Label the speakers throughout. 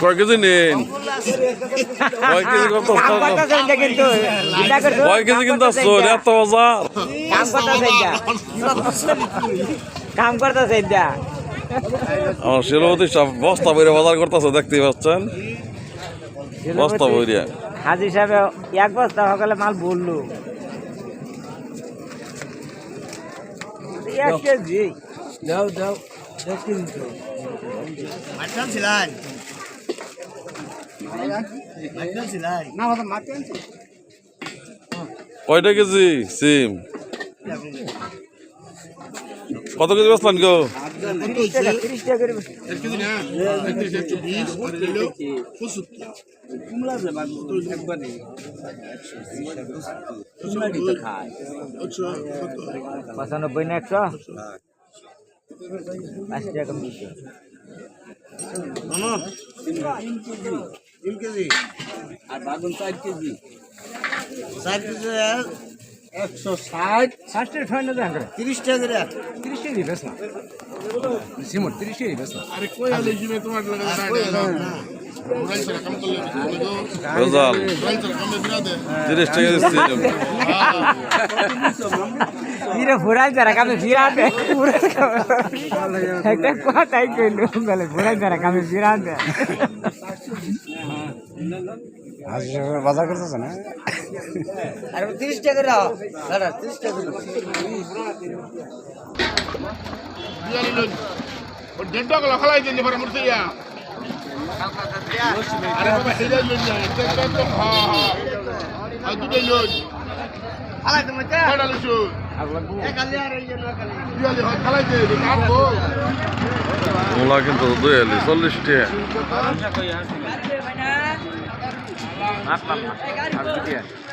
Speaker 1: কয় কেজি নেন? কয় কেজি কত?
Speaker 2: কাম করতেছে এটা কিন্তু? চিন্তা
Speaker 1: কয় কেজি কিন্তু আসছো? এত বাজার।
Speaker 2: কাম করতেছে
Speaker 1: আমার বস্তা বইরে বাজার করতেছে দেখতেই পাচ্ছেন? বস্তা বইরে।
Speaker 2: হাজি সাহেব এক বস্তা সকালে মাল বলল এক কেজি?
Speaker 3: দাও দাও এক কেজি তো
Speaker 4: মাটন সিলাই। মাটন সিলাই। না হতো মাটন
Speaker 1: কয়টা কেজি সিম? কত কেজি বেচলেন গো?
Speaker 2: পঁচানব্বই না একশো? আশি টাকা কম দিচ্ছে
Speaker 4: তিন কেজি।
Speaker 3: আর বাগুন চার কেজি।
Speaker 4: চার কেজি
Speaker 3: একশো ষাট।
Speaker 2: ষাটের ছয় না দেন
Speaker 4: তিরিশ টাকা
Speaker 2: তিরিশ কেজি বেশ না
Speaker 3: সিমট তিরিশ কেজি বেশ
Speaker 1: রেজাল। তিরিশ টাকা সিম
Speaker 2: ফিরে ফুরাই যারা কামে ফিরাতে একটা কথাই কইলো বলে ফুরাই যারা কামে ফিরাতে
Speaker 3: বাজার করতেছে না?
Speaker 4: আর তিরিশ টাকা করে দাদা তিরিশ টাকা করে
Speaker 5: ডেন্টকলা খালাই দিন পরে মুরতিয়া
Speaker 1: মূলা কিন্তু দুই আলি চল্লিশ টাকা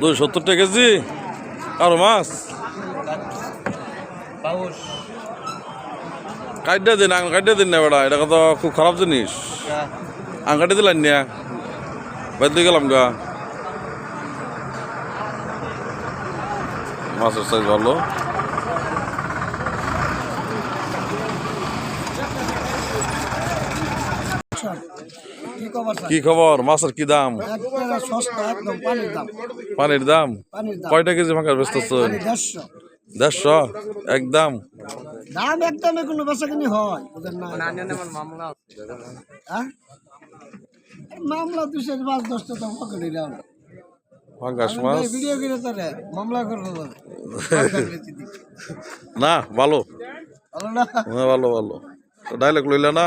Speaker 1: দুই সত্তর। টাকা কেজি? আর মাছ? কাইডা দিন আঙ কাইডা দিন না বেড়া এটা তো খুব খারাপ জিনিস। আঙ কাটে দিলেন না? বাইর দিয়ে গেলাম গা। মাছের সাইজ ভালো।
Speaker 4: কি খবর
Speaker 1: মাছের কি দাম?
Speaker 4: সস্তা একদম পানির দাম।
Speaker 1: পানির দাম? কয়টা কেজি ফাঁকা
Speaker 4: ব্যস্ত দেড়শো।
Speaker 1: একদম
Speaker 4: দাম? একদমে কোনো বেচা কিনি হয়? হ্যাঁ? মামলা দুশো পাঁচ দশটা তো পকেটে দাম
Speaker 1: ফাঙ্গাস মাছ?
Speaker 4: ভিডিও করে তারে মামলা করব
Speaker 1: না ভালো।
Speaker 4: ভালো না?
Speaker 1: হ্যাঁ ভালো ভালো। ডাইলেক্ট লইলে না?